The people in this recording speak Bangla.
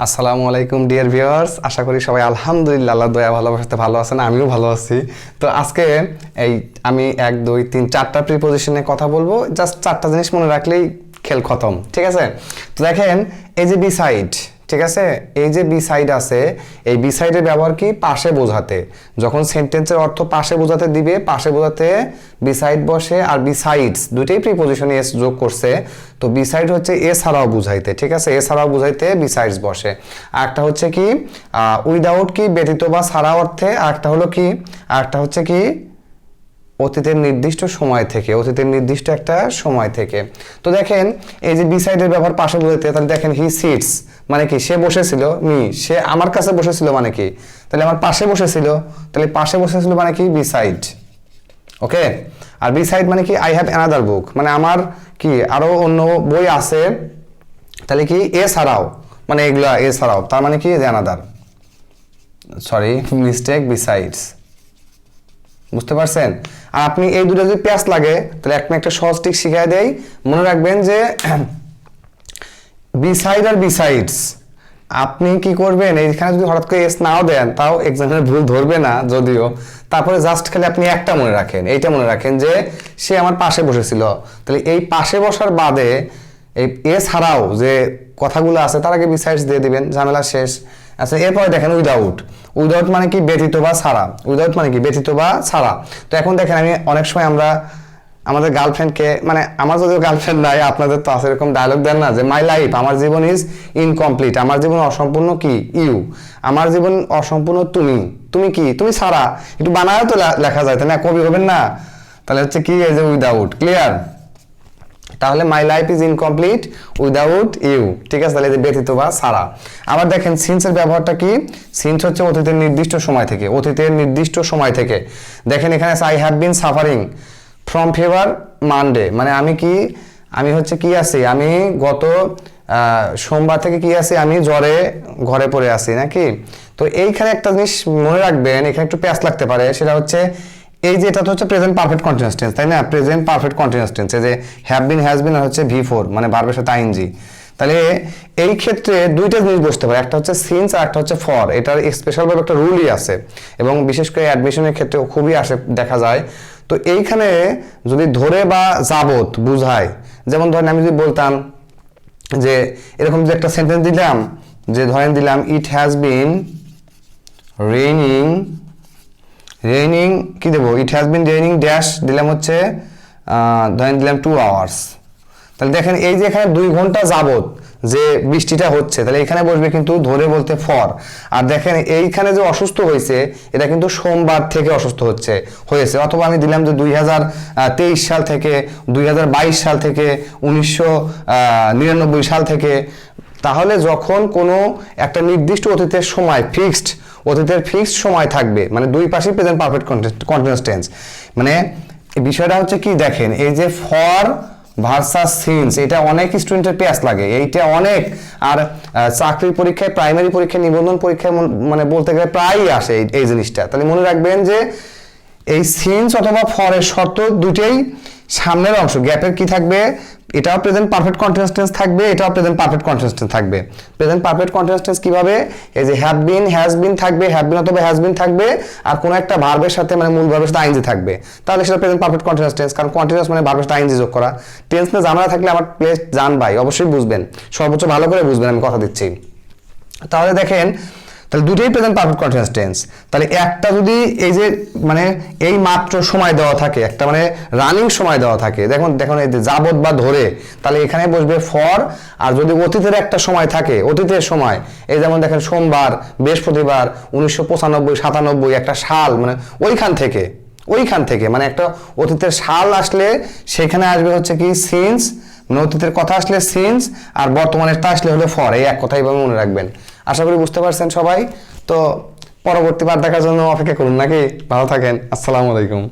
আসসালামু আলাইকুম, ডিয়ার ভিউয়ার্স। আশা করি সবাই আলহামদুলিল্লাহ আল্লাহ দয়া ভালোবাসাতে ভালো আছেন, আমিও ভালো আছি। তো আজকে এই আমি এক, দুই, তিন, চারটা প্রিপোজিশনে কথা বলব। জাস্ট চারটা জিনিস মনে রাখলেই খেল খতম, ঠিক আছে? তো দেখেন, এই যে বি সাইড ঠিক আছে? এই যে বি সাইড আছে, এই বি সাইডের ব্যবহার কি? পাশে বোঝাতে। যখন সেন্টেন্সের অর্থ পাশে বোঝাতে দিবে, পাশে বোঝাতে বি সাইড বসে আর বি সাইডস দুইটাই প্রিপোজিশনে এস যোগ করছে। তো বি সাইড হচ্ছে এ ছাড়াও বুঝাইতে, ঠিক আছে? এ ছাড়াও বুঝাইতে বি সাইডস বসে। একটা হচ্ছে কি? উইদাউট কি? ব্যতীত বা ছাড়া অর্থে। একটা হলো কি? একটা হচ্ছে কি? অতীতের নির্দিষ্ট সময় থেকে, অতীতের নির্দিষ্ট একটা সময় থেকে। তো দেখেন, এই যে বি সাইডের ব্যবহার পাশে বোঝাতে তাহলে দেখেন হি সিটস মানে কি, সে বসেছিল মি সে আমার কাছে বসেছিল মানে কি? তাহলে আমার পাশে বসেছিল, তাহলে পাশে বসেছিল মানে কি? বি সাইড ওকে আর বি সাইড মানে কি? আই হ্যাভ অ্যানাদার বুক মানে আমার কি আরও অন্য বই আছে, তাহলে কি? এ ছাড়াও মানে এগুলা এ ছাড়াও, তার মানে কি? অ্যানাদার সরি মিস্টেক বিসাইডস বুঝতে পারছেন? আর আপনি এই দুটো যদি প্যাস লাগে, তাহলে আপনি একটা সহজ টিক শিখাই দেই। মনে রাখবেন যে বিসাইড আর বিসাইডস আপনি কি করবেন? এইখানে যদি হঠাৎ করে এস নাও দেন, তাও এক্সামের ভুল ধরবে না যদিও। তারপরে জাস্ট খালি আপনি একটা মনে রাখেন, এইটা মনে রাখেন যে, সে আমার পাশে বসেছিল। তাহলে এই পাশে বসার বাদে, এই এ ছাড়াও যে কথাগুলো আছে, তার আগে বিসাইডস দিয়ে দিবেন, ঝামেলা শেষ। আচ্ছা এরপরে দেখেন উইদাউট। উইদাউট মানে কি ব্যতীত বা ছাড়া? উইদাউট মানে কি ব্যতীত বা ছাড়া? তো এখন দেখেন আমি অনেক সময় আমরা আমাদের গার্লফ্রেন্ডকে মানে আমার যদিও গার্লফ্রেন্ড নাই, আপনাদের তো আছে এরকম ডায়লগ দেন না, যে মাই লাইফ আমার জীবন ইজ ইনকমপ্লিট আমার জীবন অসম্পূর্ণ কি? ইউ আমার জীবন অসম্পূর্ণ তুমি। তুমি কি? তুমি ছাড়া। একটু বানায় তো লেখা যায়, তাই না? কবি হবেন না? তাহলে হচ্ছে কি এই যে উইদাউট? ক্লিয়ার তাহলে my life is incomplete without you ঠিক আছে? তাহলে ব্যতীত বা ছাড়া। আবার দেখেন সিন্সের ব্যবহারটা কি? সিন্স হচ্ছে অতীতের নির্দিষ্ট সময় থেকে, অতীতের নির্দিষ্ট সময় থেকে। দেখেন এখানে I have been suffering from fever Monday মানে আমি কি, আমি হচ্ছে কি আছি? আমি গত সোমবার থেকে কি আছি? আমি জ্বরে, ঘরে পড়ে আছি, নাকি? তো এইখানে একটা জিনিস মনে রাখবেন, এখানে একটু প্যাস লাগতে পারে, সেটা হচ্ছে এই যে এটা তো হচ্ছে প্রেজেন্ট পারফেক্ট কন্টিনিউয়াস টেন্স তাই না? প্রেজেন্ট পারফেক্ট কন্টিনিউয়াস টেন্স এই যে হ্যাভ বিন হ্যাজ বিন আর হচ্ছে ভি ফোর মানে ভার্বের সাথে আইনজি তাহলে এই ক্ষেত্রে দুইটা জিনিস বসতে পারে, একটা হচ্ছে সিন্স আর একটা হচ্ছে ফর এটার স্পেশালভাবে একটা রুলই আছে এবং বিশেষ করে অ্যাডমিশনের ক্ষেত্রে খুবই আসে, দেখা যায়। তো এইখানে যদি ধরে বা যাবত বুঝায়, যেমন ধরেন আমি যদি বলতাম যে এরকম যে একটা সেন্টেন্স দিলাম, যে ধরেন দিলাম it has been raining raining কি দেবো? It has been raining dash দিলাম হচ্ছে ধরেন দিলাম টু আওয়ার্স তাহলে দেখেন, এই যে এখানে দুই ঘণ্টা যাবত যে বৃষ্টিটা হচ্ছে, তাহলে এখানে বসবে কিন্তু ধরে বলতে ফর আর দেখেন, এইখানে যে অসুস্থ হয়েছে, এটা কিন্তু সোমবার থেকে অসুস্থ হচ্ছে, হয়েছে। অথবা আমি দিলাম যে দুই হাজার তেইশ সাল থেকে, দুই হাজার বাইশ সাল থেকে, উনিশশো নিরানব্বই সাল থেকে তাহলে যখন কোনো একটা নির্দিষ্ট অতীতের সময় ফিক্সড অতীতের ফিক্সড সময় থাকবে মানে দুই পাশেই প্রেজেন্ট পারফেক্ট কন্টিনিউয়াস টেন্স মানে বিষয়টা হচ্ছে কি দেখেন, এই যে ফর ভার্সাস সিন্স এটা অনেক স্টুডেন্টের পেস লাগে, এইটা অনেক, আর চাকরির পরীক্ষায় প্রাইমারি পরীক্ষায়, নিবন্ধন পরীক্ষায় মানে বলতে গেলে প্রায়ই আসে এই জিনিসটা। তাহলে মনে রাখবেন যে এই সিন্স অথবা ফরের শর্ত দুটেই সামনের অংশ গ্যাপের কি থাকবে? এটাও প্রেজেন্ট পারফেক্ট কন্টিনিউয়াস টেন্স থাকবে, এটাও প্রেজেন্ট পারফেক্ট কন্টিনিউয়াস টেন্স থাকবে। প্রেজেন্ট পারফেক্ট কন্টিনিউয়াস টেন্স কীভাবে? এই যে হ্যাভ বিন হ্যাজ বিন থাকবে হ্যাভ বিন অথবা হ্যাজ বিন থাকবে, আর কোনো একটা ভার্বের সাথে মানে মূল ভার্বের সাথে আইনজি থাকবে। তাহলে সেটা প্রেজেন্ট পারফেক্ট কন্টিনিউয়াস টেন্স কারণ কন্টিনিউয়াস মানে ভার্বের সাথে আইনজি যোগ করা। টেন্স না জানা থাকলে আমার প্লেস জান ভাই, অবশ্যই বুঝবেন। সর্বোচ্চ ভালো করে বুঝবেন, আমি কথা দিচ্ছি। তাহলে দেখেন তাহলে দুটোই প্রেজেন্ট পারফেক্ট কন্টিনিউয়াস টেন্স তাহলে একটা যদি এই যে মানে এই মাত্র সময় দেওয়া থাকে, একটা মানে রানিং সময় দেওয়া থাকে, দেখুন দেখুন এই যে যাবত বা ধরে, তাহলে এখানে বসবে ফর আর যদি অতীতের একটা সময় থাকে, অতীতের সময়, এই যেমন দেখেন সোমবার, বৃহস্পতিবার, উনিশশো পঁচানব্বই, সাতানব্বই একটা সাল মানে ওইখান থেকে ওইখান থেকে মানে একটা অতীতের সাল আসলে সেখানে আসবে হচ্ছে কি সিন্স মানে অতীতের কথা আসলে সিন্স আর বর্তমানেরটা আসলে হলো ফর এই এক কথাই মনে রাখবেন। আশা করি বুঝতে পারছেন সবাই। তো পরবর্তী বার দেখার জন্য অপেক্ষা করুন, নাকি? ভালো থাকেন। আসসালামু আলাইকুম।